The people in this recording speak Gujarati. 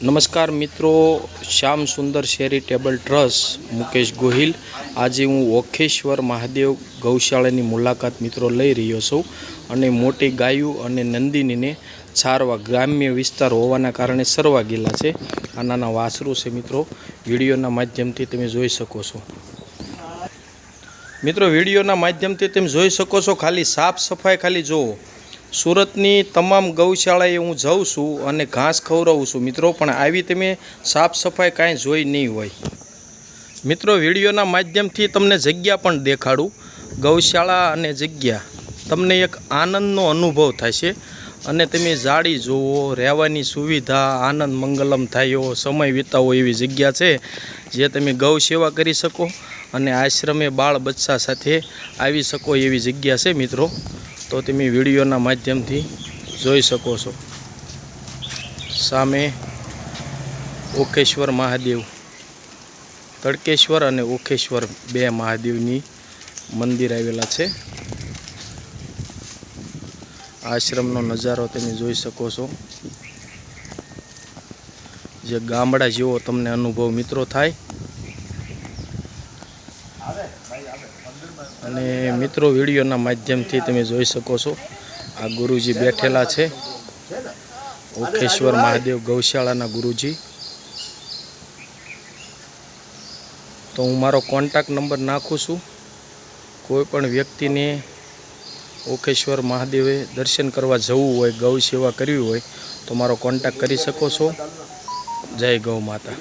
નમસ્કાર મિત્રો, શ્યામ સુંદર ચેરિટેબલ ટ્રસ્ટ, મુકેશ ગોહિલ. આજે હું ઓખેશ્વર મહાદેવ ગૌશાળાની મુલાકાત મિત્રો લઈ રહ્યો છું અને મોટી ગાયું અને નંદિનીને સારવા ગ્રામ્ય વિસ્તાર હોવાના કારણે સરવા ગયેલા છે. આ નાના વાસરું છે મિત્રો, વિડીયોના માધ્યમથી તમે જોઈ શકો છો. મિત્રો, વિડીયોના માધ્યમથી તમે જોઈ શકો છો, ખાલી સાફ સફાઈ ખાલી જુઓ. સુરતની તમામ ગૌશાળાએ હું જાઉં છું અને ઘાસ ખવડાવું છું. મિત્રો, પણ આવી તમે સાફ સફાઈ કાંઈ જોઈ નહીં હોય. મિત્રો, વિડીયોના માધ્યમથી તમને જગ્યા પણ દેખાડું. ગૌશાળા અને જગ્યા. તમને એક આનંદનો અનુભવ થશે. અને તમે જાળી જુઓ, રહેવાની સુવિધા, આનંદ મંગલમ થાયો સમય વિતાવો એવી જગ્યા છે, જે તમે ગૌ સેવા કરી શકો અને આશ્રમે બાળ બચ્ચા સાથે આવી શકો એવી જગ્યા છે, મિત્રો. તો તમે વિડીયોના માધ્યમથી જોઈ શકો છો. સામે ઓખેશ્વર મહાદેવ. તડકેશ્વર અને ઓખેશ્વર બે મહાદેવની મંદિર આવેલા છે. આશ્રમનો નજારો તમે જોઈ શકો છો. જે ગામડા જેવો તમને અનુભવ મિત્રો થાય. અને મિત્રો, વિડીયોના માધ્યમથી તમે જોઈ શકો છો, આ ગુરુજી બેઠેલા છે. ઓખેશ્વર મહાદેવ ગૌશાળાના ગુરુજી. તો હું મારો કોન્ટેક્ટ નંબર નાખું છું. કોઈ પણ વ્યક્તિને ઓખેશ્વર મહાદેવે દર્શન કરવા જવું હોય, ગૌ સેવા કરવી હોય, તો મારો કોન્ટેક્ટ કરી શકો છો. જય ગૌ માતા.